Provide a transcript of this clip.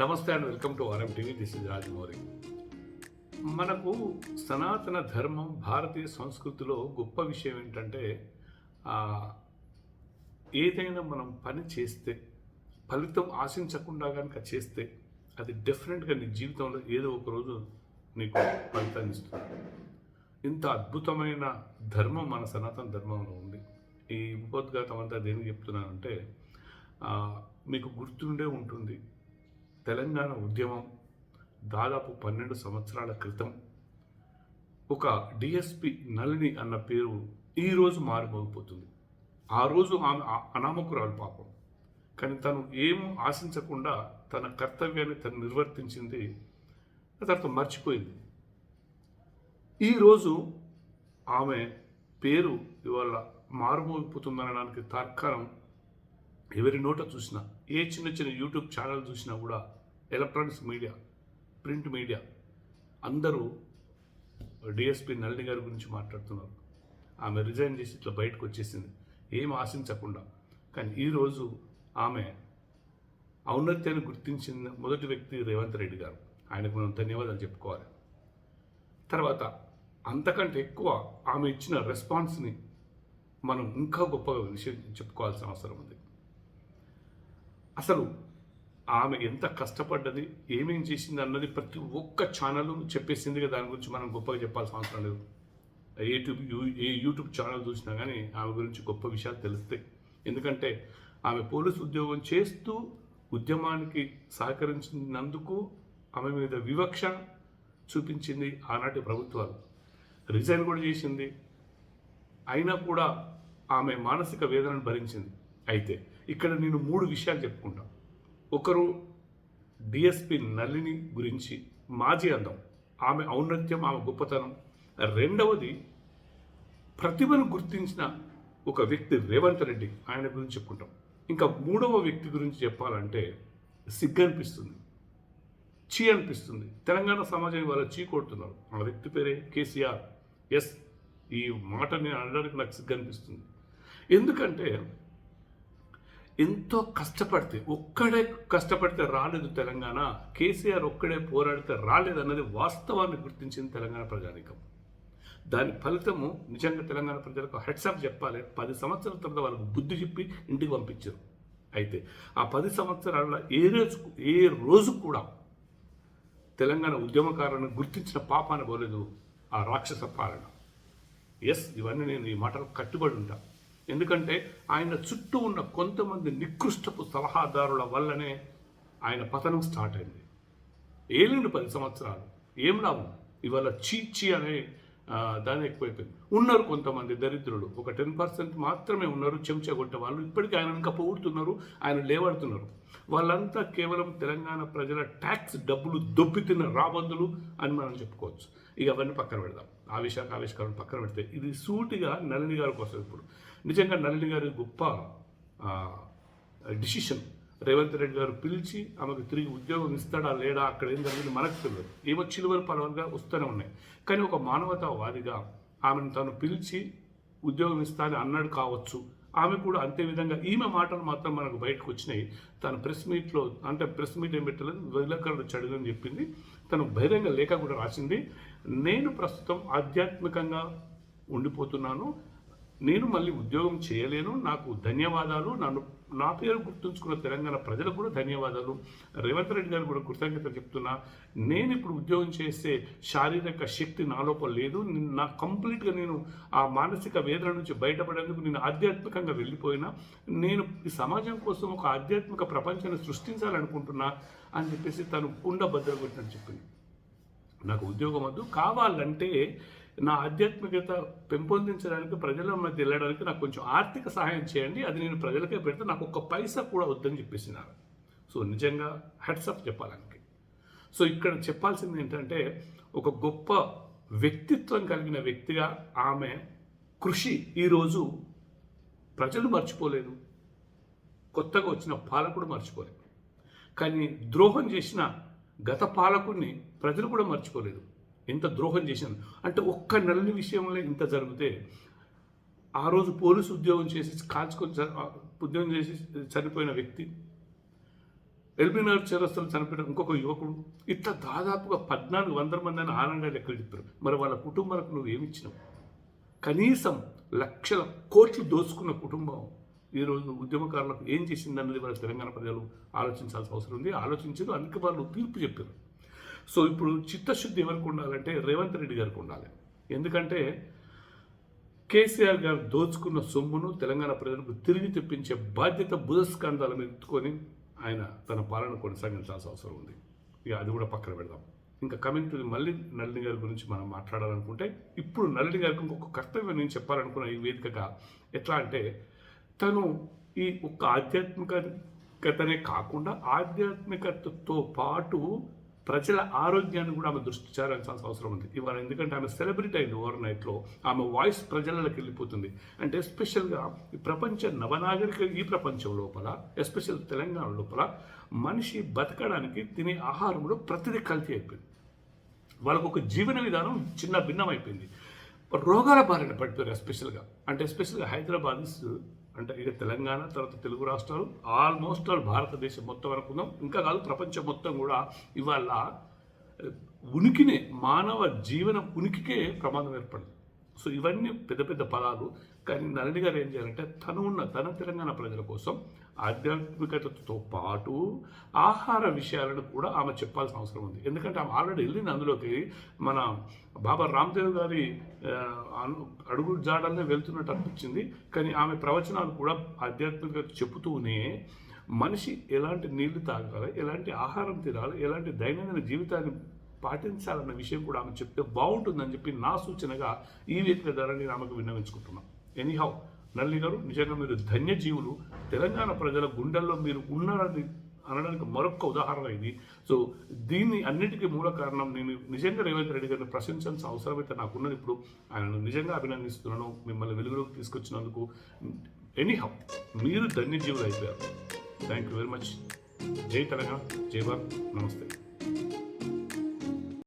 నమస్తే and welcome to RM TV this is Rajamouri మనకు సనాతన ధర్మం భారతీయ సంస్కృతిలో గొప్ప విషయం ఏంటంటే ఏదైనా మనం పని చేస్తే ఫలితం ఆశించకుండా కనుక చేస్తే అది డెఫినెట్గా నీ జీవితంలో ఏదో ఒక రోజు నీకు ఫలితాన్ని ఇస్తుంది. ఇంత అద్భుతమైన ధర్మం మన సనాతన ధర్మంలో ఉంది. ఈ ఉపోద్ఘాతం అంతా దేనికి చెప్తున్నానంటే మీకు గుర్తుండే ఉంటుంది. తెలంగాణ ఉద్యమం దాదాపు పన్నెండు సంవత్సరాల క్రితం ఒక డిఎస్పి నళిని అన్న పేరు ఈరోజు మారిపోతుంది ఆ రోజు ఆమె అనామకురాలు పాపం. కానీ తను ఏమో ఆశించకుండా తన కర్తవ్యాన్ని తను నిర్వర్తించింది తర్వాత మర్చిపోయింది. ఈరోజు ఆమె పేరు ఇవాళ మారుమోగిపోతుందనడానికి తార్కాణం ఎవరి నోట చూసినా ఏ చిన్న చిన్న యూట్యూబ్ ఛానల్ చూసినా కూడా ఎలక్ట్రానిక్స్ మీడియా ప్రింట్ మీడియా. అందరూ డిఎస్పి నళిని గారి గురించి మాట్లాడుతున్నారు. ఆమె రిజైన్ చేసి ఇట్లా బయటకు వచ్చేసింది. ఏం ఆశించకుండా. కానీ ఈరోజు ఆమె ఔన్నత్యాన్ని గుర్తించిన మొదటి వ్యక్తి రేవంత్ రెడ్డి గారు. ఆయనకు మనం ధన్యవాదాలు చెప్పుకోవాలి. తర్వాత అంతకంటే ఎక్కువ ఆమె ఇచ్చిన రెస్పాన్స్ని మనం ఇంకా గొప్ప విషయం చెప్పుకోవాల్సిన అవసరం ఉంది. అసలు ఆమె ఎంత కష్టపడ్డది ఏమేం చేసింది అన్నది ప్రతి ఒక్క ఛానల్ చెప్పేసింది దాని గురించి మనం గొప్పగా చెప్పాల్సిన అవసరం లేదు. యూట్యూబ్ యూ- ఏ యూట్యూబ్ ఛానల్ చూసినా కానీ ఆమె గురించి గొప్ప విషయాలు తెలుస్తాయి. ఎందుకంటే ఆమె పోలీసు ఉద్యోగం చేస్తూ ఉద్యమానికి సహకరించినందుకు ఆమె మీద వివక్ష చూపించింది ఆనాటి ప్రభుత్వాలు. రిజైన్ కూడా చేసింది. అయినా కూడా ఆమె మానసిక వేదనను భరించింది. అయితే ఇక్కడ నేను మూడు విషయాలు చెప్పుకుంటాను ఒకరు డిఎస్పి నళిని గురించి మాజీ అందం ఆమె ఔన్నత్యం ఆమె గొప్పతనం. రెండవది ప్రతిభను గుర్తించిన ఒక వ్యక్తి రేవంత్ రెడ్డి ఆయన గురించి చెప్పుకుంటాం. ఇంకా మూడవ వ్యక్తి గురించి చెప్పాలంటే సిగ్గు అనిపిస్తుంది. చీ అనిపిస్తుంది. తెలంగాణ సమాజం ఇవాళ చీ కొడుతున్నారు. ఆ వ్యక్తి పేరే కేసీఆర్. ఎస్ ఈ మాట నేను అనడానికి నాకు సిగ్గు అనిపిస్తుంది. ఎందుకంటే ఎంతో కష్టపడితే ఒక్కడే కష్టపడితే రాలేదు తెలంగాణ కేసీఆర్ ఒక్కడే పోరాడితే రాలేదు అన్నది వాస్తవాన్ని గుర్తించింది తెలంగాణ ప్రజానికం. దాని ఫలితము నిజంగా తెలంగాణ ప్రజలకు హెడ్సప్ చెప్పాలి. పది సంవత్సరాల తర్వాత వాళ్ళకు బుద్ధి చెప్పి ఇంటికి పంపించారు. అయితే ఆ పది సంవత్సరాల ఏ రోజు ఏ రోజు కూడా తెలంగాణ ఉద్యమకారులను గుర్తించిన పాపాన పోలేదు ఆ రాక్షస పాలన. ఎస్ ఇవన్నీ నేను ఈ మాటలు కట్టుబడి ఉంటా. ఎందుకంటే ఆయన చుట్టూ ఉన్న కొంతమంది నికృష్టపు సలహాదారుల వల్లనే ఆయన పతనం స్టార్ట్ అయింది. ఏలిండు పది సంవత్సరాలు. ఏం లాభం? ఇవాళ చీచి అనే దాని ఎక్కువైపోయింది. ఉన్నారు కొంతమంది దరిద్రులు. ఒక టెన్ పర్సెంట్ మాత్రమే ఉన్నారు. చెంచగొట్టే వాళ్ళు ఇప్పటికీ ఆయన ఇంకా పొగుడుతున్నారు. ఆయన లేవడుతున్నారు. వాళ్ళంతా కేవలం తెలంగాణ ప్రజల ట్యాక్స్ డబ్బులు దొబ్బితిన్న రాబందులు అని మనం చెప్పుకోవచ్చు. ఇక అవన్నీ పక్కన పెడదాం. ఆవిష్కారం ఆవిష్కారం పక్కన పెడితే ఇది సూటిగా నళిని గారికి వస్తుంది ఇప్పుడు. నిజంగా నళిని గారి గొప్ప డిసిషన్ రేవంత్ రెడ్డి గారు పిలిచి ఆమెకు తిరిగి ఉద్యోగం ఇస్తాడా లేడా అక్కడ ఏం జరిగింది మనకు తెలియదు. ఏమో చిలువలు పలవలుగా వస్తూనే ఉన్నాయి. కానీ ఒక మానవతావాదిగా ఆమెను తను పిలిచి ఉద్యోగం ఇస్తా అని అన్నాడు కావచ్చు. ఆమె కూడా అంతే విధంగా ఈమె మాటలు మాత్రం మనకు బయటకు వచ్చినాయి. తను ప్రెస్ మీట్లో అంటే ప్రెస్ మీట్ ఏం పెట్టలేదు విలకర్ణలో చెడు అని చెప్పింది. తను బహిరంగ లేఖ కూడా రాసింది. నేను ప్రస్తుతం ఆధ్యాత్మికంగా ఉండిపోతున్నాను. నేను మళ్ళీ ఉద్యోగం చేయలేను. నాకు ధన్యవాదాలు. నన్ను నా పేరు గుర్తుంచుకున్న తెలంగాణ ప్రజలకు కూడా ధన్యవాదాలు. రేవంత్ రెడ్డి గారు కూడా కృతజ్ఞత చెప్తున్నా. నేను ఇప్పుడు ఉద్యోగం చేసే శారీరక శక్తి నా లోపల లేదు. నా కంప్లీట్గా నేను ఆ మానసిక వేదన నుంచి బయటపడేందుకు నేను ఆధ్యాత్మికంగా వెళ్ళిపోయినా. నేను ఈ సమాజం కోసం ఒక ఆధ్యాత్మిక ప్రపంచాన్ని సృష్టించాలనుకుంటున్నా అని చెప్పేసి తను కుండ బద్దలు చెప్పింది. నాకు ఉద్యోగం వద్దు. కావాలంటే నా ఆధ్యాత్మికత పెంపొందించడానికి ప్రజల మధ్య వెళ్ళడానికి నాకు కొంచెం ఆర్థిక సహాయం చేయండి. అది నేను ప్రజలకే పెడితే నాకు ఒక్క పైసా కూడా వద్దని చెప్పేసినారు. సో నిజంగా హెడ్సప్ చెప్పాలని సో ఇక్కడ చెప్పాల్సింది ఏంటంటే ఒక గొప్ప వ్యక్తిత్వం కలిగిన వ్యక్తిగా ఆమె కృషి ఈరోజు ప్రజలు మర్చిపోలేదు. కొత్తగా వచ్చిన పాలకుడు మర్చిపోలేదు. కానీ ద్రోహం చేసిన గత పాలకుడిని ప్రజలు కూడా మర్చిపోలేదు. ఎంత ద్రోహం చేశాను అంటే ఒక్క నెలని విషయంలో ఇంత జరిగితే ఆ రోజు పోలీసు ఉద్యోగం చేసి కాల్చుకొని ఉద్యోగం చేసి చనిపోయిన వ్యక్తి ఎల్బీనగర్ చౌరస్తలు చనిపోయిన ఇంకొక యువకుడు ఇట్లా దాదాపుగా పద్నాలుగు వందల మంది అని ఆనందంగా లెక్కలు చెప్పారు మరి వాళ్ళ కుటుంబాలకు నువ్వు ఏమిచ్చినావు కనీసం లక్షల కోట్లు దోచుకున్న కుటుంబం ఈరోజు ఉద్యమకారులకు ఏం చేసిందన్నది వాళ్ళ తెలంగాణ ప్రజలు ఆలోచించాల్సిన అవసరం ఉంది. ఆలోచించారు. అందుకే వాళ్ళు తీర్పు చెప్పారు. సో ఇప్పుడు చిత్తశుద్ధి ఎవరికి ఉండాలంటే రేవంత్ రెడ్డి గారికి ఉండాలి. ఎందుకంటే కేసీఆర్ గారు దోచుకున్న సొమ్మును తెలంగాణ ప్రజలకు తిరిగి తెప్పించే బాధ్యత బుధస్కంధాల మీద ఎత్తుకొని ఆయన తన పాలన కొనసాగించాల్సిన అవసరం ఉంది. ఇక అది కూడా పక్కన పెడదాం. ఇంకా కమింగ్ టు మళ్ళీ నళిని గారి గురించి మనం మాట్లాడాలనుకుంటే ఇప్పుడు నళిని గారికి ఇంకొక కర్తవ్యం నేను చెప్పాలనుకున్న ఈ వేదికగా ఎట్లా అంటే తను ఈ ఒక్క ఆధ్యాత్మికతనే కాకుండా ఆధ్యాత్మికతతో పాటు ప్రజల ఆరోగ్యాన్ని కూడా ఆమె దృష్టి చేరాల్సిన అవసరం ఉంది. ఇవాళ ఎందుకంటే ఆమె సెలబ్రిటీ అయింది ఓవర్ నైట్లో ఆమె వాయిస్ ప్రజలకి వెళ్ళిపోతుంది. అంటే ఎస్పెషల్గా ఈ ప్రపంచ నవనాగరిక ఈ ప్రపంచం లోపల ఎస్పెషల్ తెలంగాణ లోపల మనిషి బతకడానికి తినే ఆహారంలో ప్రతిదీ కల్తీ అయిపోయింది. వాళ్ళకు ఒక జీవన విధానం చిన్న భిన్నం అయిపోయింది. రోగాల బారిన పడిపోయారు ఎస్పెషల్గా అంటే ఎస్పెషల్గా హైదరాబాద్ అంటే ఇక తెలంగాణ తర్వాత తెలుగు రాష్ట్రాలు ఆల్మోస్ట్ ఆల్ భారతదేశం మొత్తం అనుకుందాం. ఇంకా కాదు ప్రపంచం మొత్తం కూడా ఇవాళ ఉనికినే మానవ జీవన ఉనికికే ప్రమాదం ఏర్పడింది. సో ఇవన్నీ పెద్ద పెద్ద పదాలు. కానీ నళిని గారు ఏం చేయాలంటే తను ఉన్న తన తెలంగాణ ప్రజల కోసం ఆధ్యాత్మికతతో పాటు ఆహార విషయాలను కూడా ఆమె చెప్పాల్సిన అవసరం ఉంది. ఎందుకంటే ఆమె ఆల్రెడీ వెళ్ళింది అందులోకి. మన బాబా రామ్దేవ్ గారి అడుగు జాడల్నే వెళ్తున్నట్టు అనిపించింది. కానీ ఆమె ప్రవచనాలు కూడా ఆధ్యాత్మికత చెబుతూనే మనిషి ఎలాంటి నీళ్ళు తాగాలి ఎలాంటి ఆహారం తినాలి ఎలాంటి దైనందిన జీవితాన్ని పాటించాలన్న విషయం కూడా ఆమె చెప్తే బాగుంటుందని చెప్పి నా సూచనగా ఈ వేదిక ద్వారా నేను ఆమెకు విన్నవించుకుంటున్నాను. ఎనీహౌ నల్లి గారు నిజంగా మీరు ధన్యజీవులు. తెలంగాణ ప్రజల గుండెల్లో మీరు ఉన్నారని అనడానికి మరొక ఉదాహరణ ఇది. సో దీన్ని అన్నిటికీ మూల కారణం నేను నిజంగా రేవంత్ రెడ్డి గారిని ప్రశంసించాల్సిన అవసరమైతే నాకున్నది ఇప్పుడు. ఆయనను నిజంగా అభినందిస్తున్నాను మిమ్మల్ని వెలుగులోకి తీసుకొచ్చినందుకు. ఎనీహౌ మీరు ధన్యజీవులు అయిపోయారు. థ్యాంక్ యూ వెరీ మచ్ జై తెలంగాణ జై భారత్. నమస్తే.